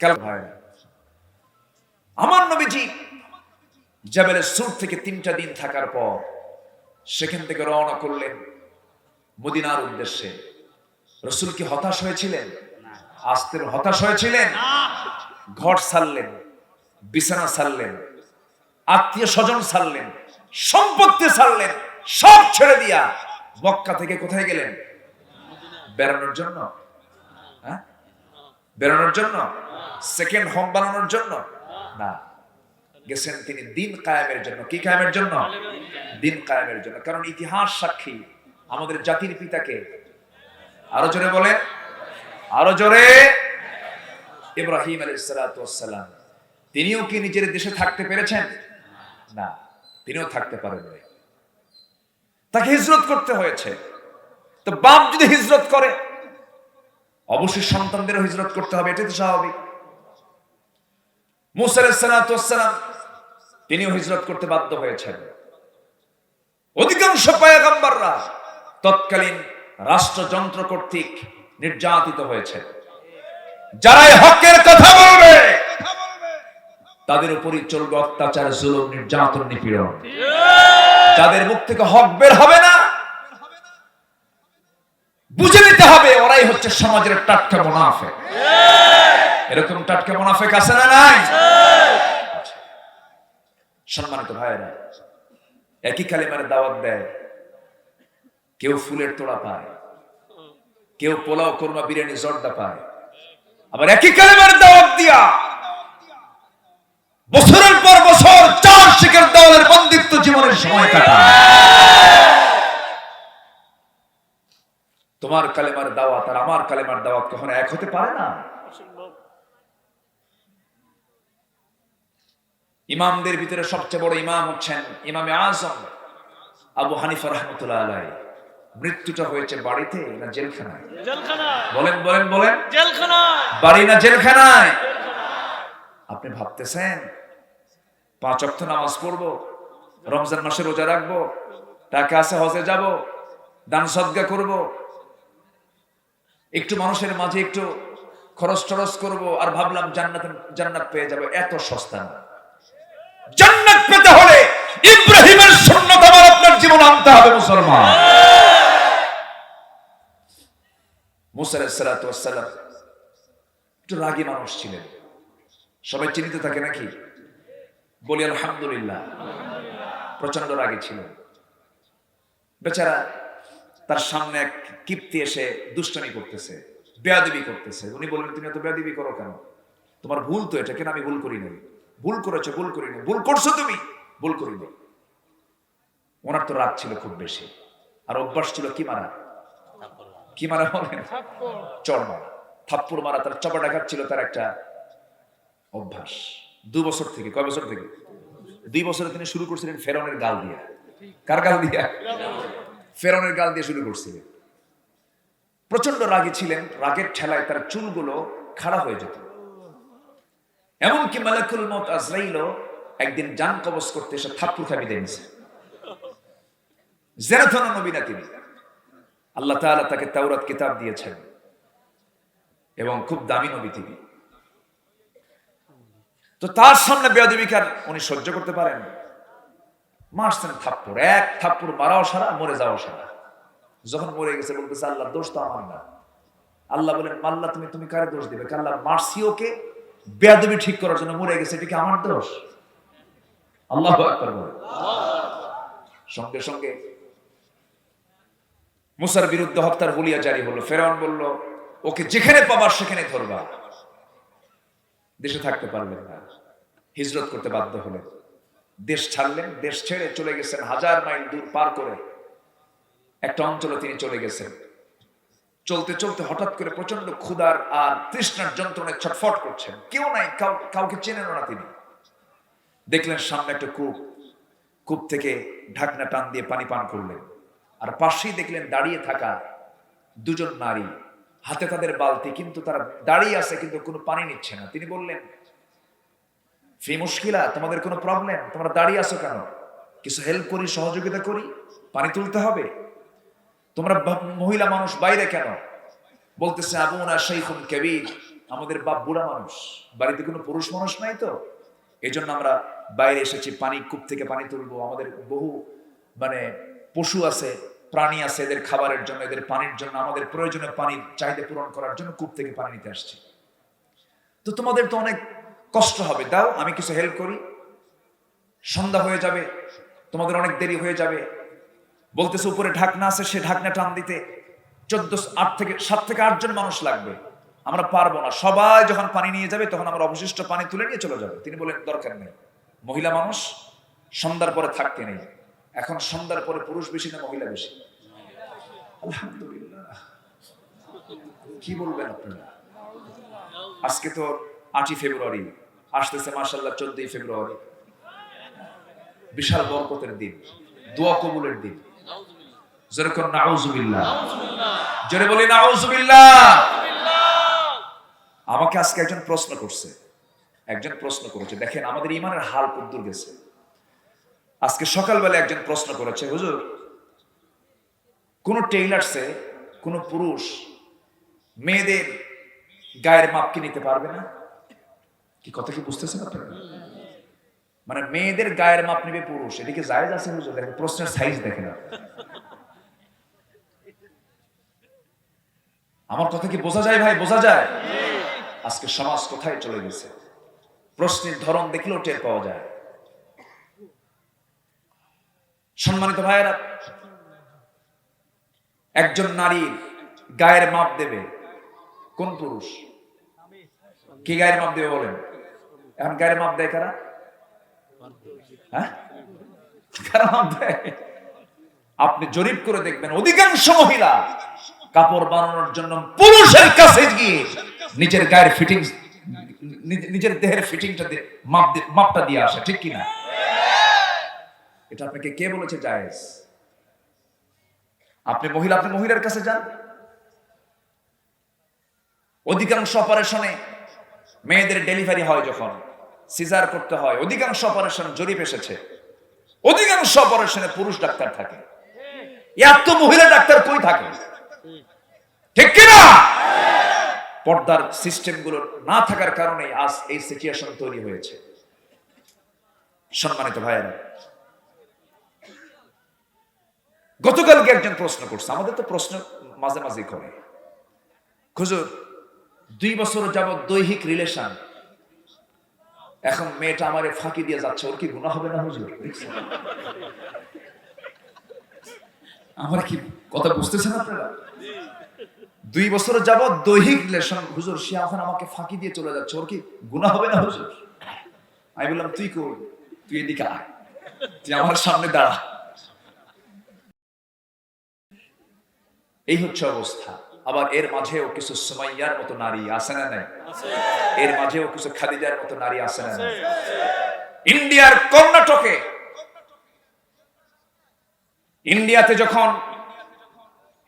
কেন আমার নবীজি জাবেলের সুর থেকে তিনটা দিন থাকার পর সেখান থেকে রওনা করলেন মদিনার উদ্দেশ্যে। রসুল কি হতাশ হয়েছিলেন? আসতে হতাশ হয়েছিলেন? ঘর ছাড়লেন বিছানা সারলেন, আত্মীয় স্বজন সারলেন, সম্পত্তি সারলেন, সব ছেড়ে দিয়া মক্কা থেকে কোথায় গেলেন? বেড়ানোর জন্য? বেরোনোর জন্য? সেকেন্ড হোম বানানোর জন্য? না। গেছেন তিনি দিন কায়েমের জন্য। কি কায়েমের জন্য? দিন কায়েমের জন্য। কারণ ইতিহাস সাক্ষী আমাদের জাতির পিতাকে। আরও জোরে বলে আরও জোরে। ইব্রাহিম আলাইসালাম তিনিও কি নিজের দেশে থাকতে পেরেছেন? না, তিনিও থাকতে পারেন তাকে হিজরত করতে হয়েছে। তো বাপ যদি হিজরত করে অবশ্যই সন্তানদেরও হিজরত করতে হবে এটাই তো স্বাভাবিক। মুসালাম তিনিও হিজরত করতে বাধ্য হয়েছেন। অধিকাংশ পায়াগাম্বাররা তৎকালীন রাষ্ট্রযন্ত্র কর্তৃক নির্যাতিত হয়েছে যারা এই হকের কথা বলবে তাদের উপরই চলবে অত্যাচার জুলুম নির্যাতন নিপীড়ন। যাদের মুখ থেকে হক বের হবে না বুঝে নিতে হবে, ওরাই হচ্ছে সমাজের টাটকা মুনাফে। এরকম টাটকা মুনাফেক আছে না নাই। সম্মানিত ভাইয়েরা, একই কালিমার দাওয়াত দেয়, কেউ ফুলের তোড়া পায়, কেউ পোলাও, কোরমা, বিরিয়ানি, জর্দা পায়। আবার একই কালিমার দাওয়াত দিয়া, বছরের পর বছর চার শিখের দলের বন্দিত্ব জীবনের সময় কাটায়। তোমার কালেমার দাওয়াত আর আমার কালেমার দাওয়াত কখনো এক হতে পারে না। ইমামদের ভিতরে সবচেয়ে বড় ইমাম হচ্ছেন ইমামে আজম আবু হানিফা রহমতুল্লাহ আলাই মৃত্যুটা হয়েছে বাড়িতে না জেলখানায়? বলেন বলেন বলেন। জেলখানায়। বাড়ি না জেলখানায়? আপনি ভাবতেছেন পাঁচ অক্ট নামাজ পড়ব রমজান মাসে রোজা রাখব টাকা আছে হজে যাব দান সদ্গা করব একটু মানুষের মাঝে একটু খরচ টরচ করব আর ভাবলাম জান্নাত জান্নাত পেয়ে যাব, এত সস্তা না। জান্নাত পেতে হলে ইব্রাহিমের সুন্নত আমার আপনার জীবন আনতে হবে, মুসলমান। একটু রাগী মানুষ ছিলেন। সবাই চিনিতে থাকে নাকি? বলি, আলহামদুলিল্লাহ। প্রচণ্ড রাগী ছিলেন। বেচারা তার সামনে এক কিপ্তি এসে দুষ্টামি করতেছে, বেয়াদিবি করতেছে। উনি বললেন, তুমি এত বেয়াদিবি করো কেন? তোমার ভুল তো এটা, কেন আমি ভুল করি নাই? ভুল করেছ, ভুল করি নাই। ভুল করছ তুমি? ভুল করি নাই। ওনার তো রাগ ছিল খুব বেশি। আর অভ্যাস ছিল কি মারা? কি মারা বলেন চড় মারা। থাপ্পুর মারা, তার চপা ডাকাত ছিল তার একটা অভ্যাস। দু বছর থেকে, কয় বছর থেকে? দুই বছরে তিনি শুরু করছিলেন ফেরনের গাল দিয়া। কার গাল দিয়া? ফেরনের গাল দিয়ে শুরু করছিলেন। প্রচণ্ড রাগী ছিলেন, রাগের ঠেলায় তার চুলগুলো খাড়া হয়ে যেত। এমনকি মালাকুল মত আজরাইলও একদিন যান কবজ করতে এসে থাপ্পুর খাবি দিয়েছে জেরাথন নবী না তিনি। আল্লাহ তাআলা তাকে তাওরাত কিতাব দিয়েছেন এবং খুব দামি নবী তিনি। তো তার সামনে বেয়াদবিকার উনি সহ্য করতে পারেন? মারছেন থাপ্পড়, এক থাপ্পড় মারাও সারা, মরে যাওয়া সারা। যখন মরে গেছে, বলতেছে, আল্লাহ, দোষ তো আমার না। আল্লাহ বলেন, মাল্লা, তুমি তুমি কারে দোষ দিবে? আল্লাহ মারছি ওকে, বেয়াদবি ঠিক করার জন্য মরে গেছে, এটা কি আমার দোষ? আল্লাহ সঙ্গে সঙ্গে মুসার বিরুদ্ধে হত্যার বলিয়া জারি হলো। ফেরাউন বলল, ওকে যেখানে পাবার সেখানে ধরবা। দেশে থাকতে পারলেন না। হিজরত করতে বাধ্য হলেন। দেশ ছাড়লেন, দেশ ছেড়ে চলে গেছেন হাজার মাইল দূর পার করে। একটা অঞ্চলে তিনি চলে গেছেন। চলতে চলতে হঠাৎ করে প্রচণ্ড ক্ষুধার আর তৃষ্ণার যন্ত্রণায় ছটফট করছেন। কেউ নাই কাউকে চেনেন না তিনি। দেখলেন সামনে একটা কূপ। কূপ থেকে ঢাকনা টান দিয়ে পানি পান করলেন। আর পাশেই দেখলেন দাঁড়িয়ে থাকা দুজন নারী। হাতে তাদের বালতি, কিন্তু তারা দাঁড়িয়ে আছে, কিন্তু কোনো পানি নিচ্ছে না। তিনি বললেন ফি মুশকিলা তোমাদের কোনো প্রবলেম তোমরা দাঁড়িয়ে আছো কেন? কিছু হেল্প করি, সহযোগিতা করি? পানি তুলতে হবে? তোমরা মহিলা মানুষ বাইরে কেন? বলতেছে আবুনা শৈখুন কবির, আমাদের বাপ বুড়া মানুষ। বাড়িতে কোনো পুরুষ মানুষ নাই তো? এই জন্য আমরা বাইরে এসেছি, পানি, কূপ থেকে পানি তুলবো। আমাদের বহু মানে পশু আছে, প্রাণী আছে, এদের খাবারের জন্য, এদের পানির জন্য, আমাদের প্রয়োজনীয় পানির চাহিদা পূরণ করার জন্য কূপ থেকে পানি নিতে আসছি। তো তোমাদের তো অনেক কষ্ট হবে, দাও, আমি কিছু হেল্প করি। সন্ধ্যা হয়ে যাবে, তোমাদের অনেক দেরি হয়ে যাবে। বলতেছে, উপরে ঢাকনা আছে, সে ঢাকনা টান দিতে চোদ্দ, আট থেকে, সাত থেকে আটজন মানুষ লাগবে। আমরা পারব না। সবাই যখন পানি নিয়ে যাবে, তখন আমরা অবশিষ্ট পানি তুলে নিয়ে চলে যাবে। তিনি বলেন দরকার নেই। মহিলা মানুষ, সন্ধ্যার পরে থাকতে নেই। এখন সন্ধ্যার পরে পুরুষ বেশি না মহিলা বেশি? আলহামদুলিল্লাহ। কি বলবেন আপনারা? আজকে তো আটই ফেব্রুয়ারি। আসতেছে মাসাল্লাহ চোদ্দই ফেব্রুয়ারি। বিশাল বরকতের দিন, দোয়া কবুলের দিন। জোরে বলি আমাকে আজকে একজন প্রশ্ন করছে। একজন প্রশ্ন করেছে, দেখেন আমাদের ইমানের হাল গেছে। আজকে সকালবেলা একজন প্রশ্ন করেছে, হুজুর, কোন টেইলার্সে কোন পুরুষ মেয়েদের গায়ের মাপ কি নিতে পারবে না? কি কথা কি বুঝতেছেন আপনারা? মানে মেয়েদের গায়ের মাপ নেবে পুরুষ, এদিকে জায়েজ আছে হুজুর, দেখেন প্রশ্নের সাইজ দেখেন আমার কথা কি বোঝা যায় ভাই? বোঝা যায়? আজকে সমাজ কোথায় চলে গেছে? প্রশ্নের ধরন দেখলেও টের পাওয়া যায়। সম্মানিত ভাইয়েরা, একজন নারীর গায়ের মাপ দেবে, কোন পুরুষ? কি গায়ের মাপ দেবে বলেন? এখন গায়ের মাপ দেয় কারা? হ্যাঁ? কারা মাপ দেয়? আপনি জরিপ করে দেখবেন, অধিকাংশ মহিলা কাপড় বানানোর জন্য পুরুষের কাছে গিয়ে নিজের গায়ের ফিটিং নিজের দেহের ফিটিংটা মাপ মাপটা দিয়ে আসে, ঠিক কিনা? এটা আপনাকে কে বলেছে, জায়েজ? আপনি মহিলা, আপনি মহিলার কাছে যান। অধিকাংশ অপারেশনে মেয়েদের ডেলিভারি হয় যখন। সিজার করতে হয়। অধিকাংশ অপারেশন জরিপ এসেছে। অধিকাংশ অপারেশনে পুরুষ ডাক্তার থাকে। এত মহিলা ডাক্তার কই থাকে? ঠিক কিনা? পর্দার সিস্টেমগুলো না থাকার কারণে আজ এই সিচুয়েশন তৈরি হয়েছে। সম্মানিত ভাইয়েরা, গতকালকে একজন প্রশ্ন করছে। আমাদের তো প্রশ্ন মাঝে মাঝে করে। খুজুর দুই বছর যাবৎ দৈহিক রিলেশন এখন মেয়েটা আমারে ফাঁকি দিয়ে যাচ্ছে, ওর কি গুণা হবে না হুজুর? আমার কি কথা বুঝতেছেন আপনারা? দুই বছর যাবৎ দৈহিক রিলেশন হুজুর, সে এখন আমাকে ফাঁকি দিয়ে চলে যাচ্ছে, ওর কি গুণা হবে না হুজুর? আমি বললাম, তুই কই? তুই এদিকে আয়। তুই আমার সামনে দাঁড়া। এই হচ্ছে অবস্থা। আবার এর মাঝেও কিছু সুমাইয়ার মতো নারী আছে না নাই? এর মাঝেও কিছু খাদিজার মতো নারী আছে না ইন্ডিয়ার কর্ণাটকে, ইন্ডিয়াতে যখন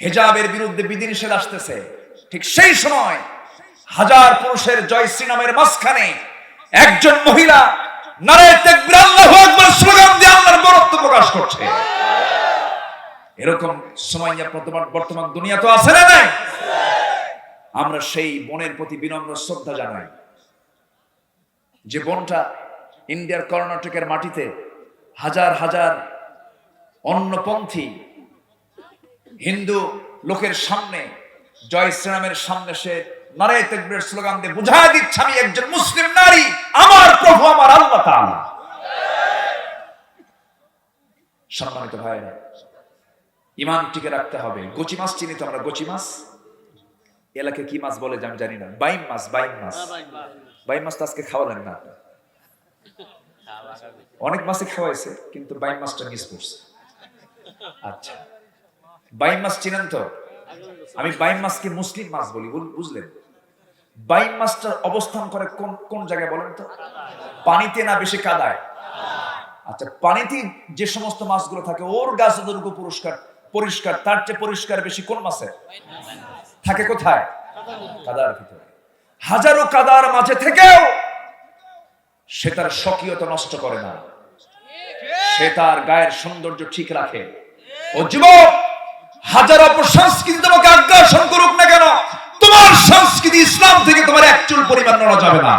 হেজাবের বিরুদ্ধে বিধিনিষেধ আসতেছে, ঠিক সেই সময় হাজার পুরুষের জয় শ্রীনামের মাঝখানে একজন মহিলা নারায় তাকবীর আল্লাহু আকবার স্লোগান দিয়ে আল্লাহর বরত্ব প্রকাশ করছে। এরকম সময় বর্তমান বর্তমান দুনিয়া তো আছে না নাই? আমরা সেই বোনের প্রতি বিনম্র শ্রদ্ধা জানাই। যে বোনটা ইন্ডিয়ার কর্ণাটকের মাটিতে হাজার হাজার অন্যপন্থী হিন্দু লোকের সামনে, জয় শ্রীরামের সামনে সে নারায় তেকবীরের স্লোগান দিয়ে বুঝায় দিচ্ছে আমি একজন মুসলিম নারী, আমার প্রভু, আমার আল্লাহ সম্মানিত ভাইরা ইমান টিকে রাখতে হবে। গোচি মাছ চিনি তো আমরা গোচি মাছ? এলাকায় কি মাছ বলে আমি জানি না। বাইম মাছ বাইম মাছ। বাইম মাছ। তো আজকে খাওয়ালেন না। অনেক মাছই খাওয়াইছে কিন্তু বাইম মাছটা মিস করছে। আচ্ছা। বাইম মাছ চিনেন তো? আমি বাইম মাছকে মুসলিম মাছ বলি বুঝলেন? বাইম মাছটার অবস্থান করে কোন কোন জায়গায় বলেন তো? পানিতে না বেশি কাদায়? আচ্ছা পানিতে যে সমস্ত মাছগুলো থাকে ওর গাছ পুরস্কার পরিষ্কার, তার চেয়ে পরিষ্কার বেশি কোন মাছে? থাকে কোথায়? কাদার ভিতরে। হাজারো কাদার মাঝে থেকেও সে তার স্বকীয়তা নষ্ট করে না। সে তার গায়ের সৌন্দর্য ঠিক রাখে। ও যুবক, হাজার অপসংস্কৃতি তোমাকে আগ্রাসন করুক না কেন? তোমার সংস্কৃতি ইসলাম থেকে তোমার এক চুল পরিমাণ নড়া যাবে না।